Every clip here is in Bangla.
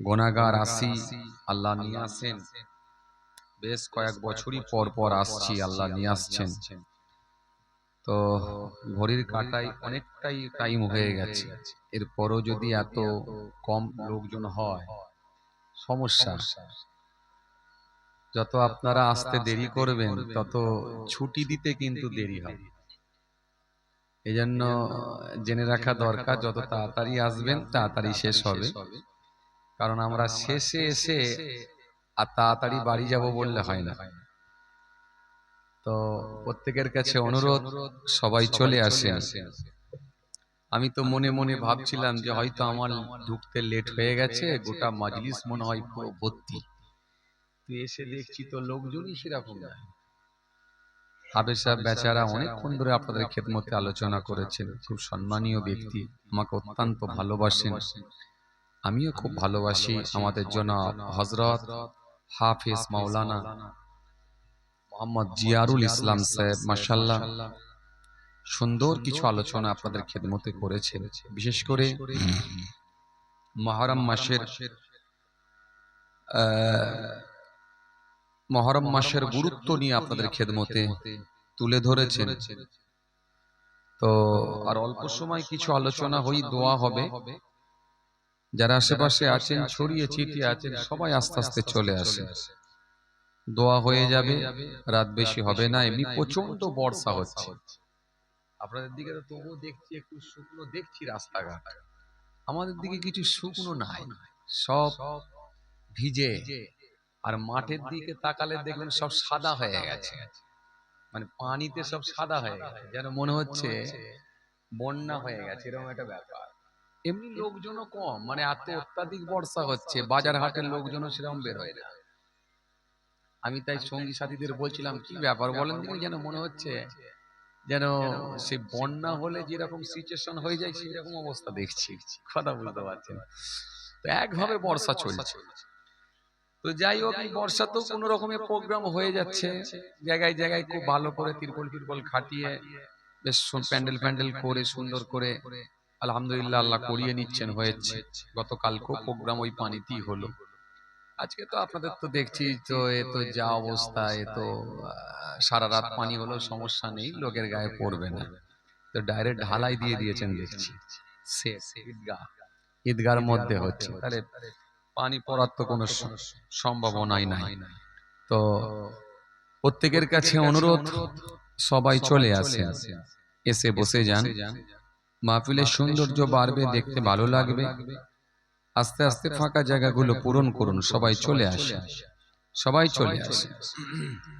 গোনাগার আসি আল্লাহ নিয়ে আসেন। বেশ কয়েক বছরই পর পর আসছি আল্লাহ নিয়ে আসছেন। তো ঘড়ির কাটাই অনেকটাই টাইম হয়ে গেছে। এরপরও যদি এত কম লোকজন হয় সমস্যা। যত আপনারা আসতে দেরি করবেন তত ছুটি দিতে কিন্তু দেরি হবে এই জন্য জেনে রাখা দরকার যত তাড়াতাড়ি আসবেন তাড়াতাড়ি শেষ হবে। কারণ আমরা শেষে এসে আর তাড়াতাড়ি বাড়ি যাব বললে হয় না। তো প্রত্যেকের কাছে অনুরোধ সবাই চলে আসে আমি তো মনে মনে ভাবছিলাম যে হয়তো আমার ঢুকতে লেট হয়ে গেছে গোটা মাজলিস মনে হয় পুরো ভর্তি। তুই এসে দেখছি তো লোকজনই সেরকম সাহেব বেচারা অনেকক্ষণ ধরে আপনাদের খেদমতে আলোচনা করেছেন। খুব সম্মানীয় ব্যক্তি। আমাকে অত্যন্ত ভালোবাসেন। আমিও খুব ভালোবাসি আমাদের জন্য হজরত হাফিজ মাওলানা মোহাম্মদ জিয়ারুল ইসলাম সাহেব মাসাল্লাহ সুন্দর কিছু আলোচনা আপনাদের খেদমতে করেছেন বিশেষ করে মহরম মাসের মহরম মাসের গুরুত্ব নিয়ে আপনাদের খেদমতে তুলে ধরেছেন। তো আর অল্প সময় কিছু আলোচনা হই দোয়া হবে। যারা আশেপাশে আছেন ছড়িয়ে ছিটিয়ে আছেন সবাই আস্তে আস্তে চলে আসে। দোয়া হয়ে যাবে রাত বেশি হবে না এমনি প্রচণ্ড বর্ষা হচ্ছে। আপনাদের দিকে তো তবুও দেখছি একটু শুকনো দেখছি রাস্তাঘাট। আমাদের দিকে কিছু শুকনো নাই সব ভিজে। আর মাঠের দিকে তাকালে দেখবেন সব সাদা হয়ে গেছে। মানে পানিতে সব সাদা হয়ে গেছে। যেন মনে হচ্ছে বন্যা হয়ে গেছে এরকম একটা ব্যাপার। এমনি লোকজনও কম মানে এত অত্যাধিক বর্ষা হচ্ছে বাজার হাটের লোকজনও সেরকম বের হয় না। আমি তাই সঙ্গী সাথীদের বলছিলাম কি ব্যাপার বলেন দিকে যেন মনে হচ্ছে যেন সে বন্যা হলে যেরকম সিচুয়েশন হয়ে যায় সেই রকম অবস্থা দেখছি। কথা বুঝতে পারছেন। তো একভাবে বর্ষা চলছে। তো যাই হোক এই বর্ষা তো কোনো রকমের প্রোগ্রাম হয়ে যাচ্ছে। জায়গায় জায়গায় খুব ভালো করে তিরপল ফিরপল খাটিয়ে বেশ প্যান্ডেল প্যান্ডেল করে সুন্দর করে আলহামদুলিল্লাহ আল্লাহ করিয়ে নিচ্ছেন হয়েছে। গতকালকেও প্রোগ্রাম ওই পানিতেই হলো। আজকে তো আপনাদের তো দেখছি তো, এ তো যা অবস্থা, এ তো সারা রাত পানি হলো, সমস্যা নেই, লোকের গায়ে পড়বে না। তো ডাইরেক্ট ঢালাই দিয়ে দিয়েছেন দেখছি। শেষ ঈদগাহ। ঈদগার মধ্যে হচ্ছে। তাহলে পানি পড়ার তো কোনো সম্ভাবনাই নাই। তো প্রত্যেকের কাছে অনুরোধ, সবাই চলে আসে এসে বসে যান। মাহফিলের সৌন্দর্য বাড়বে দেখতে ভালো লাগবে। আস্তে আস্তে ফাঁকা জায়গাগুলো পূরণ করুন সবাই চলে আসে। সবাই চলে আসে।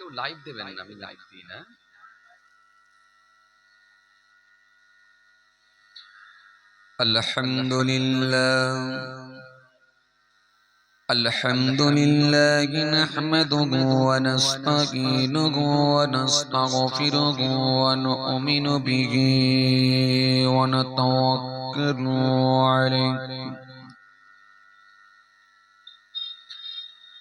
কেউ লাইভ দেবেন না আমি লাইভ দিই না الحمد لله الحمد لله نحمده ونستعينه ونستغفره ونؤمن به ونتوكل عليه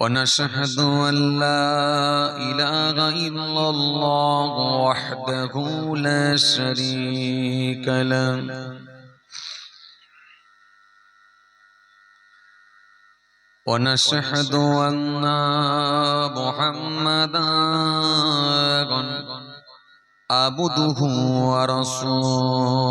ونشهد أن لا إله إلا الله وحده لا شريك له ونشهد أن محمدا عبده ورسوله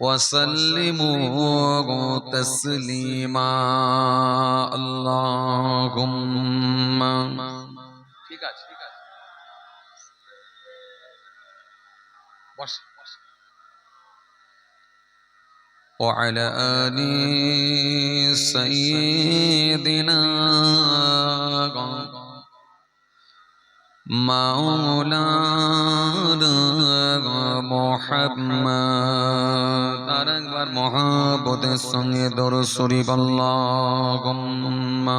وسلموا تسليما اللهم ঠিক আছে ঠিক আছে বস وعلى آل سيدنا مولانا محمد আর একবার মহাবতের সঙ্গে দর শরীফ আল্লাহুম্মা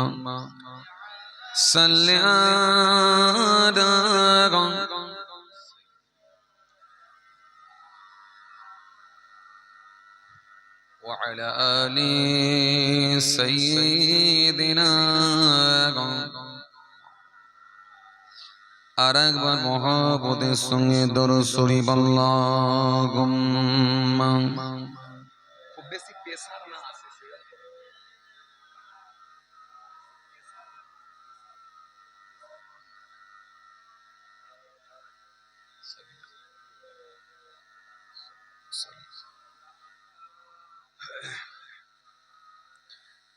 সাল্লি আলা وعلى آل سيدنا আর একবার মহাপদের সঙ্গে দর শরীফ আল্লাহুম্মা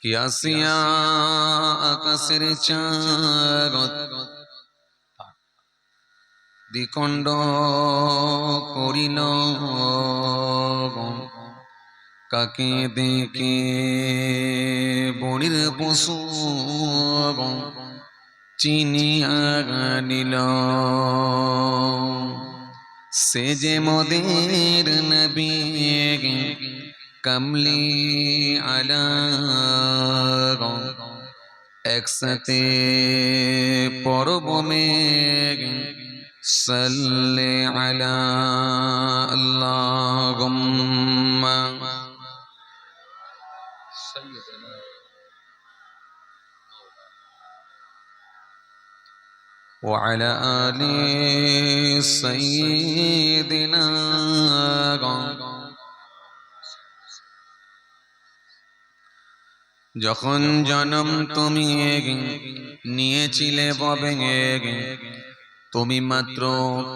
কি আসিয়া আকাশের চাঁদ দ্বিখণ্ড করিল কাকে দেখে বনির পশু চিনিয়া নিল সে যে মদের নবী কমলি আলা একসাথে পরব মেঘ صل على اللهم سيدنا وعلى آل سيدنا যখন জনম তুমি নিয়েছিলে ববে তুমি মাত্র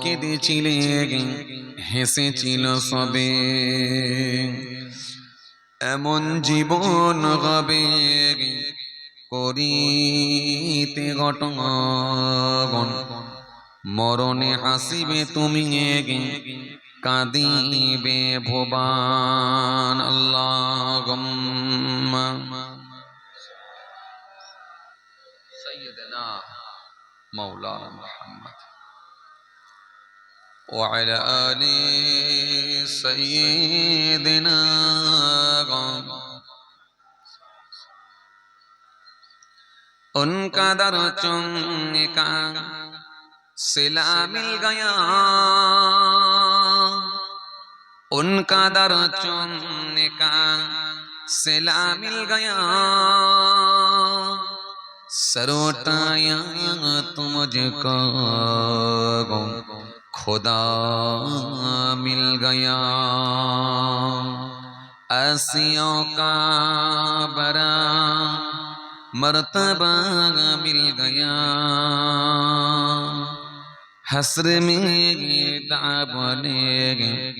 কেঁদেছিলে হেসেছিল সবে। এমন জীবন হবে করিতে ঘটন মরণে হাসিবে তুমি কাঁদিবে ভোবান। আল্লাহ مولانا محمد وعلى آل سيدنا उनका کا در چن کا मिल गया उनका ان کا در چن मिल गया सरोटाया तुम मुझको खुदा मिल गया। आसियों का बरा मर्तबा मिल गया। हसर में दाबने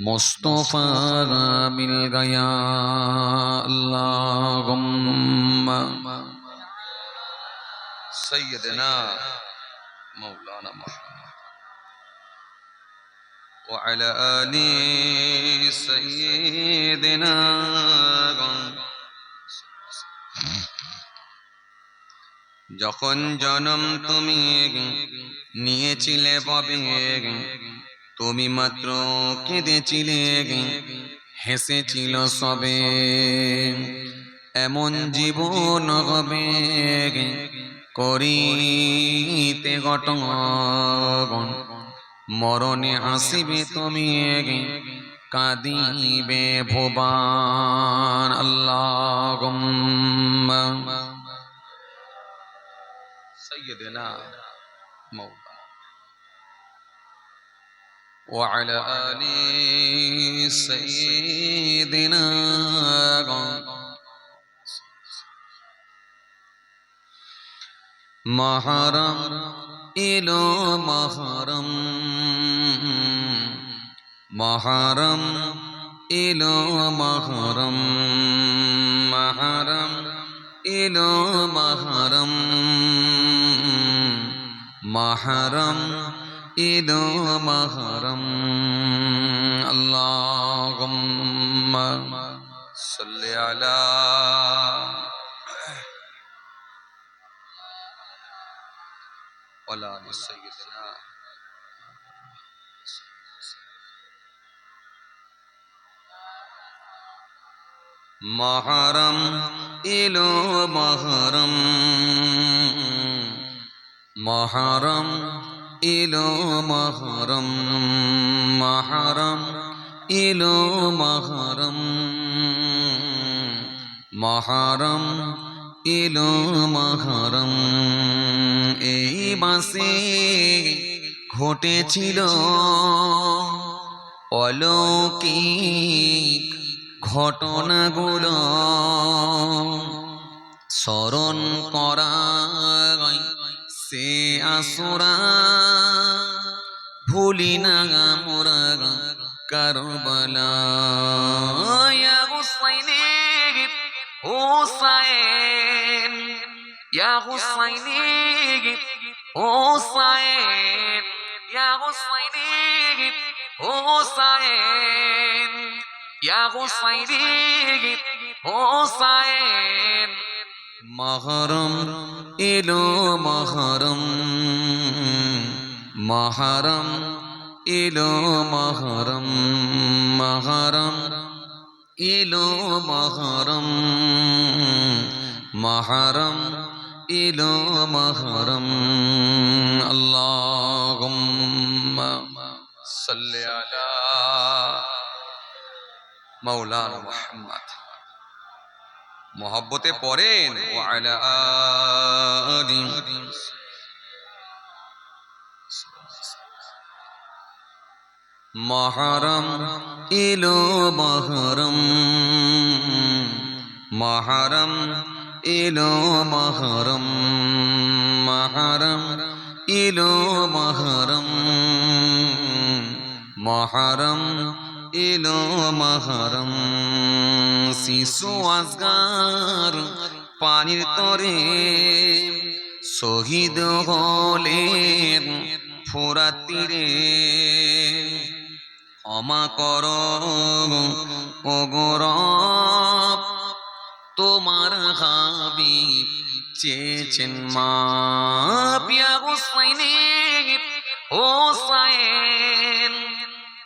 मुस्तफ़ा मिल गया। अल्लाहुम्मा سيدنا مولانا محمد. وعلى آل سيدنا যখন জনম তুমি নিয়েছিলে ববে, তুমি মাত্র কেঁদেছিলে, হেসেছিল সবে। এমন জীবন হবে করিতে গঠন মরণে আসিবে তুমি কাঁদিবে ভোবান আল্লাহ سيدنا مولانا وعلى آل سيدنا മഹറം ഇലോ മഹറം. മഹറം ഇലോ മഹറം. മഹറം ഇലോ മഹറം. മഹറം ഇലോ മഹറം. അല്ലാഹുമ്മ സല്ലി അലാ وسيدنا മഹറം ഇലോ മഹറം. മഹറം ഇലോ മഹറം. മഹറം ഇലോ മഹറം. മഹറം ഇലോ മഹറം. এই মাসে ঘটেছিল অলৌকিক ঘটনাগুলো। স্মরণ করা সে আসরা, ভুলি না মোরা কারবালা হুসাইনি হুসাইন ইয়া হুসাইনি হুসাইন ইয়া হুসাইনি হুসাইন ইয়া হুসাইনি হুসাইন মহরম এলো মহরম মহরম এলো মহরম মহরম এলো মহরম মহরম মহরম আল্লাহুম্মা সাল্লি আলা মাওলানা মুহাম্মদ মহব্বতে আলি মহরম এলো মহরম মহরম এলো মহরম মহরম, এলো মহরম মহরম, এলো মহরম। শিশু আসগার পানির তরে শহীদ হলে ফোরাত তীরে। ক্ষমা কর ওগরব তোমার হাবিব চেয়েছেন মা পিয়া হুসাইনি, হোসাইন,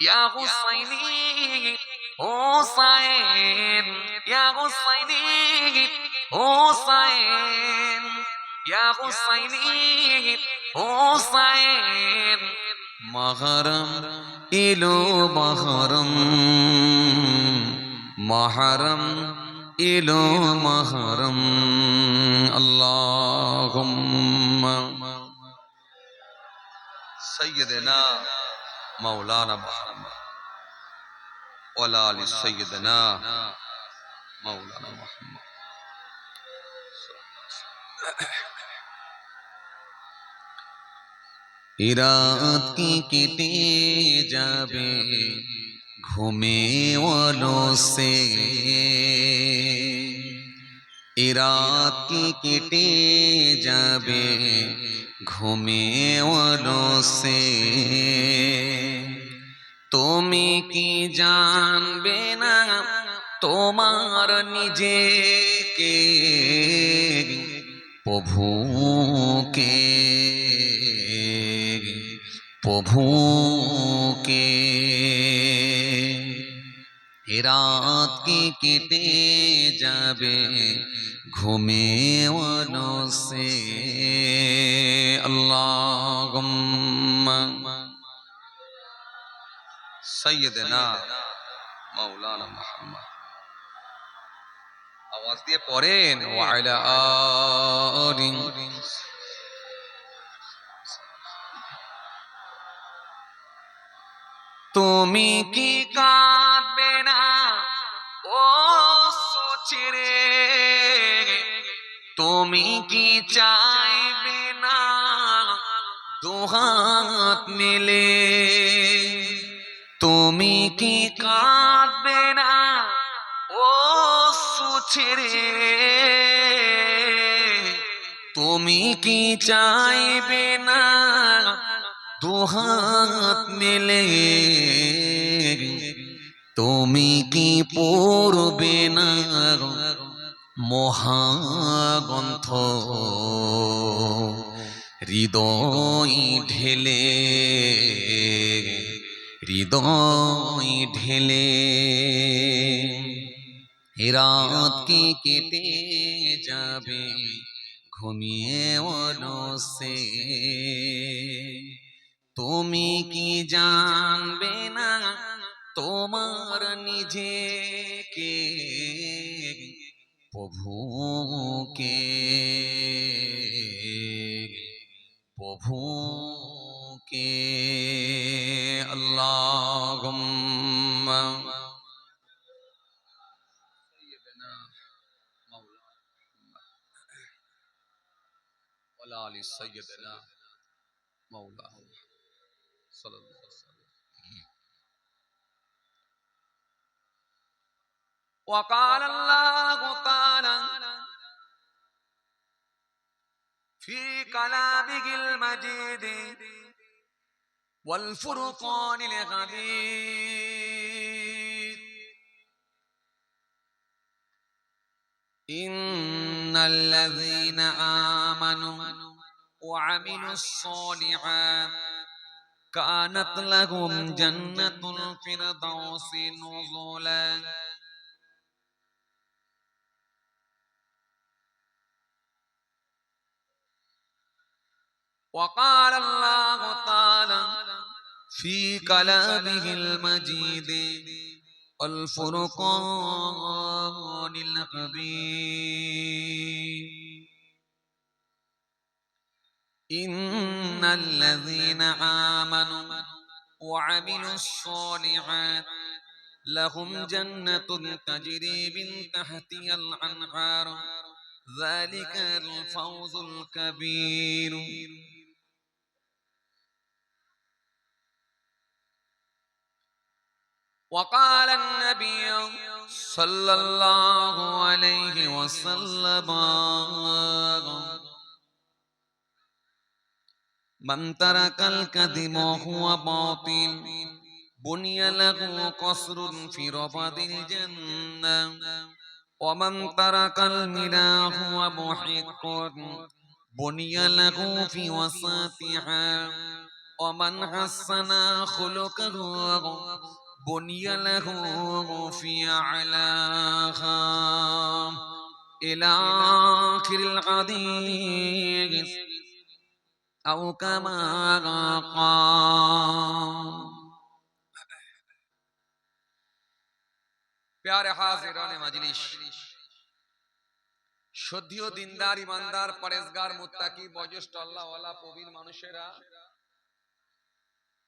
ইয়া হুসাইনি, হোসাইন, ইয়া হুসাইনি, হোসাইন, ইয়া হুসাইনি, হোসাইন। মহরম এলো মহরম মহরম এলো মাহারম। আল্লাহ সৈয়দনা মৌলানা মাহারম ওলাল সৈয়দনা মৌলানা মোহাম্মদ। ইরাত কি কেটে যাবে? সে রাত কি কেটে যাবে ঘুমে সে তুমি কি জানবে না তোমার নিজেকে, প্রভুকে প্রভুকে? রাত কি কেটে যাবে? ঘুমে সে আল্লাহ সৈয়দনা মাওলানা মুহাম্মদ। আওয়াজ দিয়ে পড়েন ওয়াইলা তুমি কি কাঁদবে না? ও সুচিরে, তুমি কি চাইবে না? দুহাত মিলে, তুমি কি কাঁদবে না? ও সুচিরে, তুমি কি চাইবে না? দুহাত মেলে। তুমি কি পড়বে না মহাগ্রন্থ? হৃদয় ঢেলে হৃদয় ঢেলে। রাত কি কেটে যাবে? ঘুমিয়ে সে। তুমি কি জানবে না তোমার নিজেকে প্রভুকে প্রভুকে আল্লাহ وعلى آل سيدنا مولانا صلى الله عليه وسلم. وقال الله تعالى في كلامه المجيد والفرقان الغليظ. إن الذين آمنوا وعملوا الصالحات كانت لهم جنة الفردوس نزلا وقال الله تعالى في كلامه المجيد والفرقان الحميد إن الذين آمنوا وعملوا الصالحات لهم جنة تجري من تحتها الأنهار ذلك الفوز الكبير وقال النبي صلى الله عليه وسلم মান্তারা কাল কাদিম হুয়া বাতিল, বুনিয়া লাহু কসরুন ফি রাবাদিল জান্নাহ। ওয়া মান তারাকাল মিরাহ ওয়া মুহিক্কুন, বুনিয়া লাহু أو كما قال প্যারে হাজিরানে মাজলিস সদ্যীয় দিনদার ইমানদার পরেজগার মুত্তাকি বয়োজ্যেষ্ঠ আল্লাহওয়ালা প্রবীণ মানুষেরা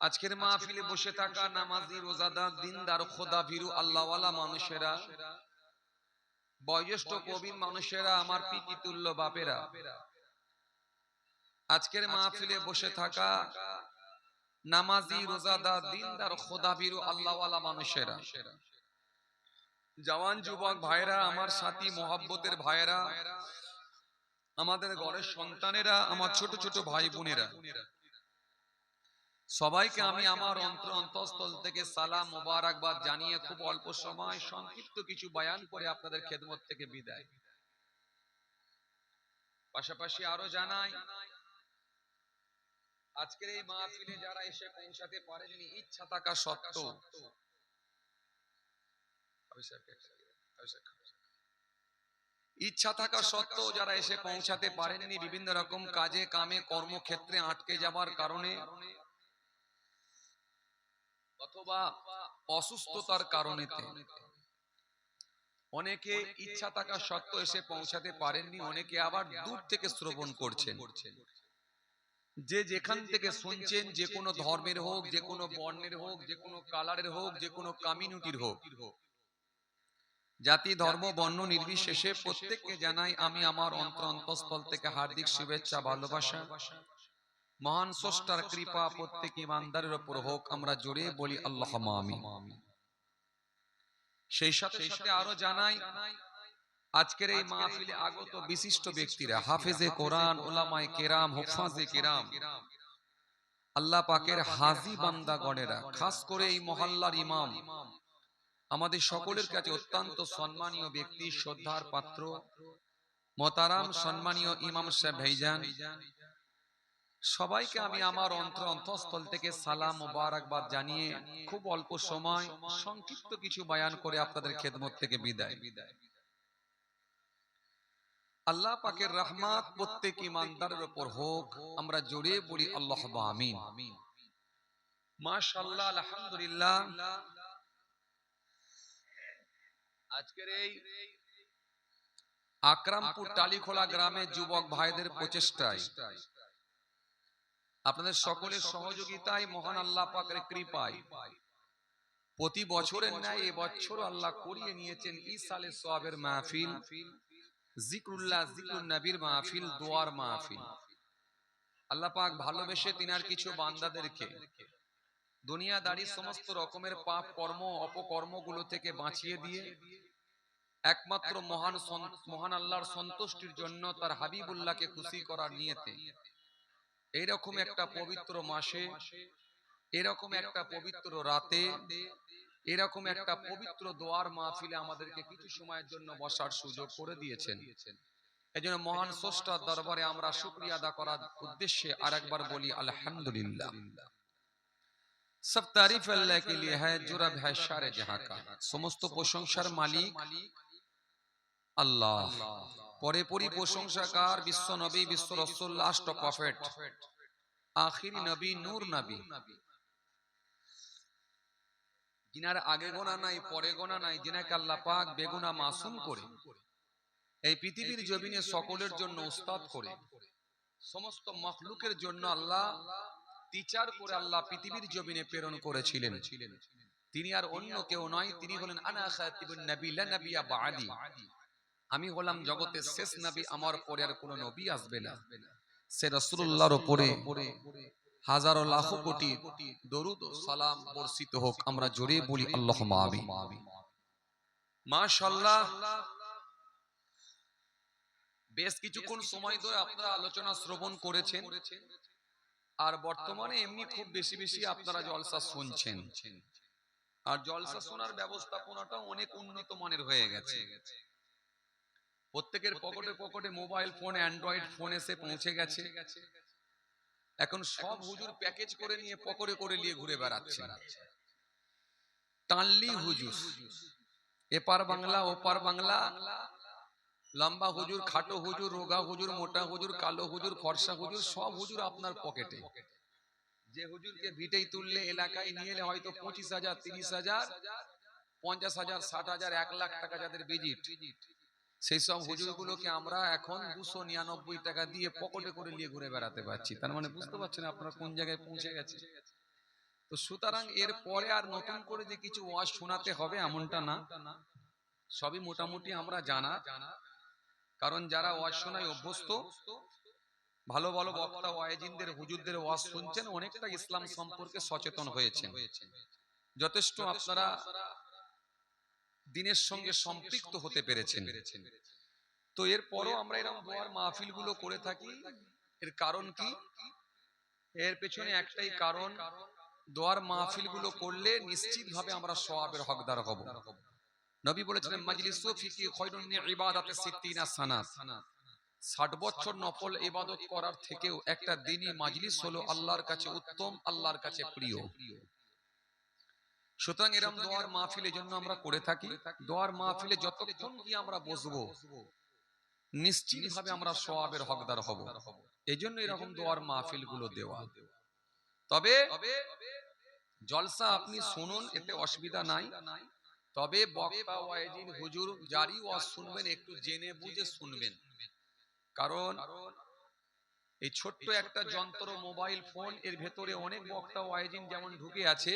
আজকের মাহফিলে বসে থাকা নামাজি রোজাদার দিনদার খোদা ভীরু আল্লাহওয়ালা মানুষেরা বয়োজ্যেষ্ঠ প্রবীণ মানুষেরা আমার পিতৃতুল্য বাপেরা আজকের মাহফিলে বসে থাকা নামাজি রোজাদার দিনদার খোদা ভীরু আল্লাহওয়ালা মানুষেরা। জওয়ান যুবক ভাইরা আমার সাথী মোহাব্বতের ভাইরা আমাদের ঘরের সন্তানেরা আমার ছোট ছোট ভাই বোনেরা। সবাইকে আমি আমার অন্তর অন্তঃস্থল থেকে সালাম মোবারকবাদ জানিয়ে খুব অল্প সময় সংক্ষিপ্ত কিছু বয়ান করে আপনাদের খেদমত থেকে বিদায়। পাশাপাশি আরও জানাই আজকের এই মাহফিলে যারা এসে পৌঁছাতে পারেননি, ইচ্ছা থাকা সত্ত্বেও। ইচ্ছা থাকা সত্ত্বেও যারা এসে পৌঁছাতে পারেননি, বিভিন্ন রকম কাজে, কামে, কর্মক্ষেত্রে আটকে যাবার কারণে অথবা অসুস্থতার কারণে অনেকে ইচ্ছা থাকা সত্ত্বেও এসে পৌঁছাতে পারেননি, অনেকে আবার দূর থেকে শ্রবণ করছেন। যে যেখান থেকে শুনছেন যে কোনো ধর্মের হোক যে কোনো বর্ণের হোক যে কোনো কালারের হোক যে কোনো কমিউনিটির হোক। জাতি ধর্ম বর্ণ নির্বিশেষে প্রত্যেককে জানাই আমি আমার অন্তর অন্তঃস্থল থেকে হার্দিক শুভেচ্ছা ভালোবাসা। মহান স্রষ্টার কৃপা প্রত্যেক ইমানদারের উপর হোক আমরা জোরে বলি আল্লাহ সেই সাথে সাথে আরও জানাই আজকের এই মাহফিলে আগত বিশিষ্ট ব্যক্তিরা হাফেজে কোরআন ওলামায়ে কেরাম হুফাজে কেরাম। আল্লাহ পাকের হাজি বান্দা গণেরা খাস করে এই মহল্লার ইমাম। আমাদের সকলের কাছে অত্যন্ত সম্মানীয় ব্যক্তি শ্রদ্ধার পাত্র মতারাম সম্মানীয় ইমাম সাহেব ভাইজান। সবাইকে আমি আমার অন্তর অন্তঃস্থল থেকে সালাম মোবারকবাদ জানিয়ে খুব অল্প সময় সংক্ষিপ্ত কিছু বায়ান করে আপনাদের খেদমত থেকে বিদায়। বিদায়। আল্লাহ পাকের রহমাত প্রত্যেক ইমানদারের উপর হোক, আমরা জোরে বলি আল্লাহ আমিন। মাশাআল্লাহ, আলহামদুলিল্লাহ। আজকের এই টালিখোলা গ্রামে যুবক ভাইদের প্রচেষ্টায় আপনাদের সকলের সহযোগিতায় মহান আল্লাহ পাকের কৃপায় প্রতি বছরের ন্যায় এবছর আল্লাহ করিয়ে নিয়েছেন ইসালে সোয়াবের মাহফিল। মাহফিল, দোয়ার মাহফিল। আল্লাহ পাক ভালোবেসে তিনার কিছু বান্দাদেরকে দুনিয়াদারি সমস্ত রকমের পাপ কর্ম, অপকর্মগুলো থেকে বাঁচিয়ে দিয়ে একমাত্র মহান মহান আল্লাহর সন্তুষ্টির জন্য তার হাবিবুল্লাহকে খুশি করার নিয়েতে এইরকম একটা পবিত্র মাসে, এরকম একটা পবিত্র রাতে এরকম একটা পবিত্র দোয়ার মাহফিলে আমাদেরকে কিছু সময়ের জন্য বসার সুযোগ করে দিয়েছেন। এই জন্য মহান স্রষ্টার দরবারে আমরা শুক্রিয়া আদা করার উদ্দেশ্যে আর একবার বলি আলহামদুলিল্লাহ। সব তারিফ আল্লাহ কে লিয়ে হ্যায় জুরাব হ্যায় সারে জাহাঁ কা সমস্ত প্রশংসার মালিক আল্লাহ। পরে পরি প্রশংসাকার বিশ্ব নবী বিশ্ব রসুল লাস্ট প্রফেট। আখিরি নবী। নূর নবী। যিনার আগে গোনা নাই, পরে গোনা নাই, যিনাকে আল্লাহ পাক বেগুনা মাসুম করে, এই পৃথিবীর জমিনে সকলের জন্য উস্তাদ করে, সমস্ত মখলুকের জন্য আল্লাহ টিচার করে আল্লাহ পৃথিবীর জমিনে প্রেরণ করেছিলেন। তিনি আর অন্য কেউ নয়, তিনি হলেন আনা খাতিবুন নবী, লা নবিয়া বাদি। আমি হলাম জগতের শেষ নবী, আমার পরে আর কোনো নবী আসবে না। সে রাসূলুল্লাহর উপরে হাজারো লাখো কোটি দরুদ ও সালাম বর্ষিত হোক আমরা জোরে বলি আল্লাহ আমিন। মাশাআল্লাহ। বেশ কিছুক্ষণ সময় ধরে আপনারা আলোচনা শ্রবণ করেছেন। আর বর্তমানে এমনি খুব বেশি বেশি আপনারা জলসা শুনছেন। আর জলসা শোনার ব্যবস্থাপনাটা অনেক উন্নত মানের হয়ে গেছে। প্রত্যেকের পকেটে পকেটে মোবাইল ফোন অ্যান্ড্রয়েড ফোন এসে পৌঁছে গেছে। এখন সব হুজুর প্যাকেজ করে নিয়ে পকরে করে নিয়ে ঘুরে বেড়াচ্ছে। টানলি হুজুর। এপার বাংলা ওপার বাংলা লম্বা হুজুর খাটো হুজুর রোগা হুজুর মোটা হুজুর কালো হুজুর ফর্সা হুজুর সব হুজুর আপনার পকেটে। যে হুজুরকে ভিটেই তুললে এলাকায় নিয়ে এলে হয়তো পঁচিশ হাজার তিরিশ হাজার পঞ্চাশ হাজার ষাট হাজার এক লাখ টাকা যাদের ভিজিট সেই সব হুজুরগুলোকে আমরা এখন দুশো নিরানব্বই টাকা দিয়ে পকেটে করে নিয়ে ঘুরে বেড়াতে পারছি। তার মানে বুঝতে পারছেন আপনারা কোন জায়গায় পৌঁছে গেছে? তো সুতরাং এর পরে আর নতুন করে যে কিছু ওয়াজ শোনাতে হবে এমনটা না সবই মোটামুটি আমরা জানা। কারণ যারা ওয়াজ শোনায় অভ্যস্ত ভালো ভালো বক্তা ওয়াইজিনদের হুজুরদের ওয়াজ শুনছেন অনেকটা ইসলাম সম্পর্কে সচেতন হয়েছেন। যথেষ্ট আপনারা দিনের সঙ্গে সম্পৃক্ত হতে পেরেছেন। তো এরপরও আমরা এরকম দোয়ার মাহফিলগুলো করে থাকি। এর কারণ কি? এর পেছনে একটাই কারণ দোয়ার মাহফিলগুলো করলে নিশ্চিত ভাবে আমরা সওয়াবের হকদার হব। নবী বলেছিলেন মাজলিসু ফিকি খৈরুন ইবাদাতে সিত্তিনা সানাত। ষাট বছর নফল ইবাদত করার থেকেও একটা দিনই মাজলিস হলো আল্লাহর কাছে উত্তম আল্লাহর কাছে প্রিয়। সুতরাং এরম দোয়ার মাহফিলের জন্য আমরা করে থাকি দোয়ার মাহফিলে যতক্ষণ কি আমরা বসবো নিশ্চিত ভাবে আমরা সোয়াবের হকদার হব। এই জন্য এরকম দোয়ার মাহফিলগুলো দেওয়া। তবে জলসা আপনি শুনুন এতে অসুবিধা নাই। তবে বক্তা ওয়াইজিন হুজুর জারি ওয়াজ শুনবেন একটু জেনে বুঝে শুনবেন। কারণ এই ছোট্ট একটা যন্ত্র মোবাইল ফোন এর ভেতরে অনেক বক্তা ওয়াইজিন যেমন ঢুকে আছে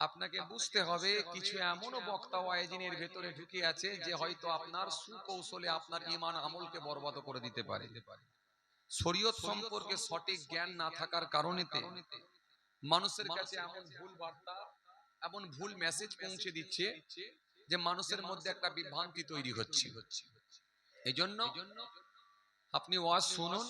আপনাকে বুঝতে হবে কিছু এমনও বক্তা ওয়াইজিন ভেতরে ঢুকে আছে যে হয়তো আপনার সুকৌশলে আপনার ইমান আমলকে বরবাদ করে দিতে পারে। শরীয়ত সম্পর্কে সঠিক জ্ঞান না থাকার কারণেতে মানুষের কাছে এমন ভুল বার্তা এমন ভুল মেসেজ পৌঁছে দিচ্ছে যে মানুষের মধ্যে একটা বিভ্রান্তি তৈরি হচ্ছে। এই জন্য আপনি ওয়াজ শুনুন।